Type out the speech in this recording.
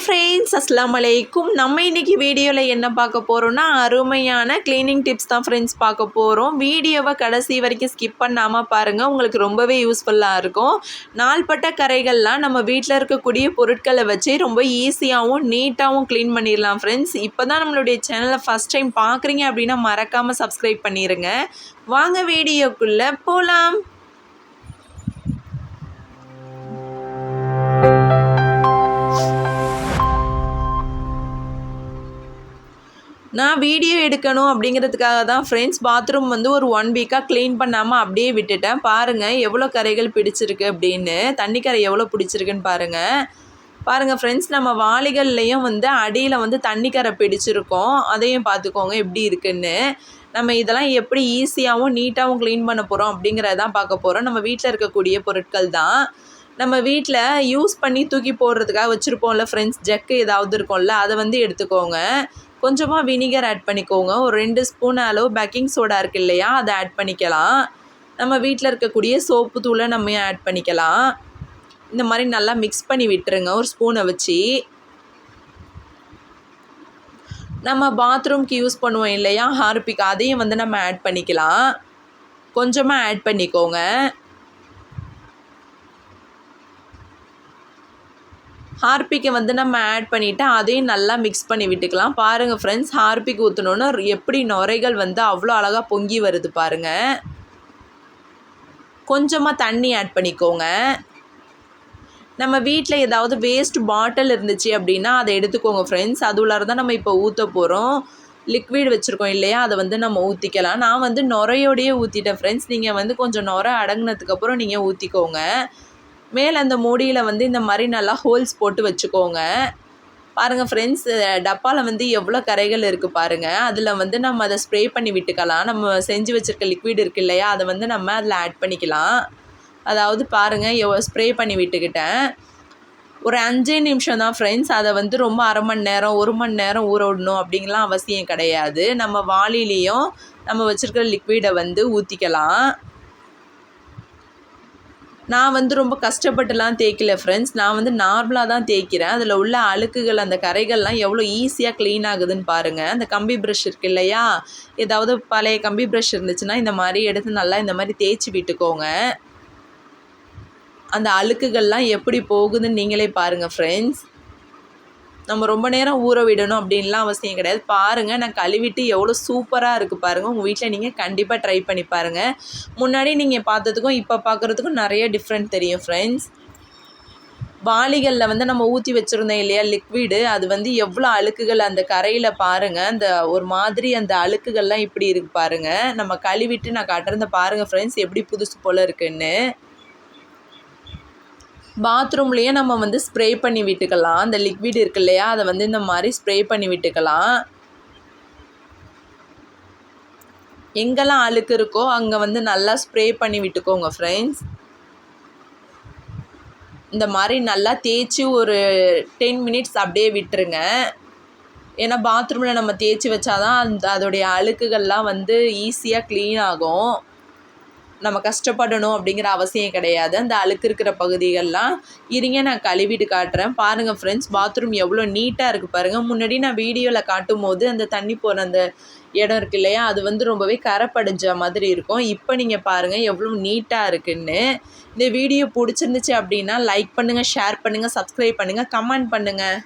Hi friends அஸ்லாம் அலைக்கும். நம்ம இன்னைக்கு வீடியோவில் என்ன பார்க்க போகிறோம்னா அருமையான க்ளீனிங் டிப்ஸ் தான் ஃப்ரெண்ட்ஸ் பார்க்க போகிறோம் வீடியோவை கடைசி வரைக்கும் ஸ்கிப் பண்ணாமல் பாருங்கள் உங்களுக்கு ரொம்பவே யூஸ்ஃபுல்லாக இருக்கும். நாள்பட்ட கரைகள்லாம் நம்ம வீட்டில் இருக்கக்கூடிய பொருட்களை வச்சு ரொம்ப ஈஸியாகவும் நீட்டாகவும் க்ளீன் பண்ணிடலாம் ஃப்ரெண்ட்ஸ் இப்போ தான் நம்மளுடைய சேனலை ஃபஸ்ட் டைம் பார்க்குறீங்க அப்படின்னா மறக்காமல் சப்ஸ்கிரைப் பண்ணிடுங்க வாங்க வீடியோக்குள்ளே போகலாம் நான் வீடியோ எடுக்கணும் அப்படிங்கிறதுக்காக தான் ஃப்ரெண்ட்ஸ் பாத்ரூம் வந்து ஒரு ஒன் வீக்காக க்ளீன் பண்ணாமல் அப்படியே விட்டுட்டேன். பாருங்கள் எவ்வளோ கரைகள் பிடிச்சிருக்கு அப்படின்னு. தண்ணி கரை எவ்வளோ பிடிச்சிருக்குன்னு பாருங்கள் பாருங்கள் ஃப்ரெண்ட்ஸ் நம்ம வாளிகள்லேயும் வந்து அடியில் வந்து தண்ணி கரை பிடிச்சிருக்கோம். அதையும் பார்த்துக்கோங்க எப்படி இருக்குன்னு. நம்ம இதெல்லாம் எப்படி ஈஸியாகவும் நீட்டாகவும் க்ளீன் பண்ண போகிறோம் அப்படிங்கிறதான் பார்க்க போகிறோம் நம்ம வீட்டில் இருக்கக்கூடிய பொருட்கள் தான். நம்ம வீட்டில் யூஸ் பண்ணி தூக்கி போடுறதுக்காக வச்சுருப்போம்ல ஃப்ரெண்ட்ஸ் ஜக்கு ஏதாவது இருக்கும்ல அதை வந்து எடுத்துக்கோங்க. கொஞ்சமாக வினிகர் ஆட் பண்ணிக்கோங்க. ஒரு ரெண்டு ஸ்பூன் அளவு பேக்கிங் சோடா இருக்குது இல்லையா அதை ஆட் பண்ணிக்கலாம். நம்ம வீட்டில் இருக்கக்கூடிய சோப்பு தூளை நம்ம ஆட் பண்ணிக்கலாம். இந்த மாதிரி நல்லா மிக்ஸ் பண்ணி விட்டுருங்க ஒரு ஸ்பூனை வச்சு. நம்ம பாத்ரூம்க்கு யூஸ் பண்ணுவோம் இல்லையா ஹார்பிக் அதையும் வந்து நம்ம ஆட் பண்ணிக்கலாம். கொஞ்சமாக ஆட் பண்ணிக்கோங்க. ஹார்பிக்கை வந்து நம்ம ஆட் பண்ணிவிட்டு அதையும் நல்லா மிக்ஸ் பண்ணி விட்டுக்கலாம். பாருங்கள் ஃப்ரெண்ட்ஸ் ஹார்பிக் ஊற்றணுன்னா எப்படி நுரைகள் வந்து அவ்வளோ அழகாக பொங்கி வருது பாருங்கள் கொஞ்சமாக தண்ணி ஆட் பண்ணிக்கோங்க. நம்ம வீட்டில் ஏதாவது வேஸ்ட் பாட்டில் இருந்துச்சு அப்படின்னா அதை எடுத்துக்கோங்க ஃப்ரெண்ட்ஸ் அது தான் நம்ம இப்போ ஊற்ற போகிறோம் லிக்விட் வச்சுருக்கோம் இல்லையா? அதை வந்து நம்ம ஊற்றிக்கலாம் நான் வந்து நுரையோடையே ஊற்றிட்டேன் ஃப்ரெண்ட்ஸ் நீங்கள் வந்து கொஞ்சம் நுரை அடங்கினதுக்கப்புறம் நீங்கள் ஊற்றிக்கோங்க மேலே அந்த மூடியில் வந்து இந்த மாதிரி நல்லா ஹோல்ஸ் போட்டு வச்சுக்கோங்க. பாருங்கள் ஃப்ரெண்ட்ஸ் டப்பாவில் வந்து எவ்வளோ கரைகள் இருக்குது பாருங்கள் அதில் வந்து நம்ம அதை ஸ்ப்ரே பண்ணி விட்டுக்கலாம். நம்ம செஞ்சு வச்சுருக்க லிக்விட் இருக்குது இல்லையா அதை வந்து நம்ம அதில் ஆட் பண்ணிக்கலாம். அதாவது பாருங்கள் எவ் ஸ்ப்ரே பண்ணி விட்டுக்கிட்டேன். ஒரு அஞ்சே நிமிஷம் தான் ஃப்ரெண்ட்ஸ் அதை வந்து ரொம்ப அரை மணி நேரம் ஒரு மணி நேரம் ஊற விடணும் அப்படிங்கலாம் அவசியம் கிடையாது. நம்ம வாளிலையும் நம்ம வச்சுருக்கிற லிக்விடை வந்து ஊற்றிக்கலாம் நான் வந்து ரொம்ப கஷ்டப்பட்டுலாம் தேய்க்கல ஃப்ரெண்ட்ஸ் நான் வந்து நார்மலாக தான் தேய்க்கிறேன். அதில் உள்ள அழுக்குகள் அந்த கரைகள்லாம் எவ்வளோ ஈஸியாக க்ளீன் ஆகுதுன்னு பாருங்கள் அந்த கம்பி ப்ரஷ் இருக்குது இல்லையா? ஏதாவது பழைய கம்பி ப்ரஷ் இருந்துச்சுன்னா இந்த மாதிரி எடுத்து நல்லா இந்த மாதிரி தேய்ச்சி விட்டுக்கோங்க. அந்த அழுக்குகள்லாம் எப்படி போகுதுன்னு நீங்களே பாருங்கள் ஃப்ரெண்ட்ஸ் நம்ம ரொம்ப நேரம் ஊற விடணும் அப்படின்லாம் அவசியம் கிடையாது. பாருங்கள் நான் கழுவிட்டு எவ்வளோ சூப்பராக இருக்குது பாருங்கள் உங்கள் வீட்டில் நீங்கள் கண்டிப்பாக ட்ரை பண்ணி பாருங்கள் முன்னாடி நீங்கள் பார்த்ததுக்கும் இப்போ பார்க்குறதுக்கும் நிறைய டிஃப்ரெண்ட் தெரியும் ஃப்ரெண்ட்ஸ் வாளிகளில் வந்து நம்ம ஊற்றி வச்சுருந்தோம் இல்லையா லிக்விடு அது வந்து எவ்வளோ அழுக்குகள் அந்த கரையில் பாருங்கள் அந்த ஒரு மாதிரி அந்த அழுக்குகள்லாம் இப்படி இருக்குது பாருங்கள் நம்ம கழுவிட்டு நான் கட்டுறத பாருங்கள் ஃப்ரெண்ட்ஸ் எப்படி புதுசு போல் இருக்குன்னு. பாத்ரூம்லேயே நம்ம வந்து ஸ்ப்ரே பண்ணி விட்டுக்கலாம். அந்த லிக்விட் இருக்கு இல்லையா? அதை வந்து இந்த மாதிரி ஸ்ப்ரே பண்ணி விட்டுக்கலாம். எங்கெல்லாம் அழுக்கு இருக்கோ அங்கே வந்து நல்லா ஸ்ப்ரே பண்ணி விட்டுக்கோங்க ஃப்ரெண்ட்ஸ் இந்த மாதிரி நல்லா தேய்ச்சி ஒரு டென் மினிட்ஸ் அப்படியே விட்டுருங்க. ஏன்னா பாத்ரூமில் நம்ம தேய்ச்சி வச்சாதான் அந்த அதோடைய அழுக்குகள்லாம் வந்து ஈஸியாக க்ளீன் ஆகும். நம்ம கஷ்டப்படணும் அப்படிங்கிற அவசியம் கிடையாது. அந்த அழுக்கு இருக்கிற பகுதிகள்லாம் இருங்க நான் கழுவிட்டு காட்டுறேன். பாருங்கள் ஃப்ரெண்ட்ஸ் பாத்ரூம் எவ்வளோ நீட்டாக இருக்குது பாருங்கள் முன்னாடி நான் வீடியோவில் காட்டும் போது அந்த தண்ணி போகிற அந்த இடம் இருக்கு இல்லையா? அது வந்து ரொம்பவே கரப்படைஞ்ச மாதிரி இருக்கும். இப்போ நீங்கள் பாருங்கள் எவ்வளோ நீட்டாக இருக்குன்னு. இந்த வீடியோ பிடிச்சிருந்துச்சு அப்படின்னா லைக் பண்ணுங்கள் ஷேர் பண்ணுங்கள் சப்ஸ்கிரைப் பண்ணுங்கள் கமெண்ட் பண்ணுங்கள்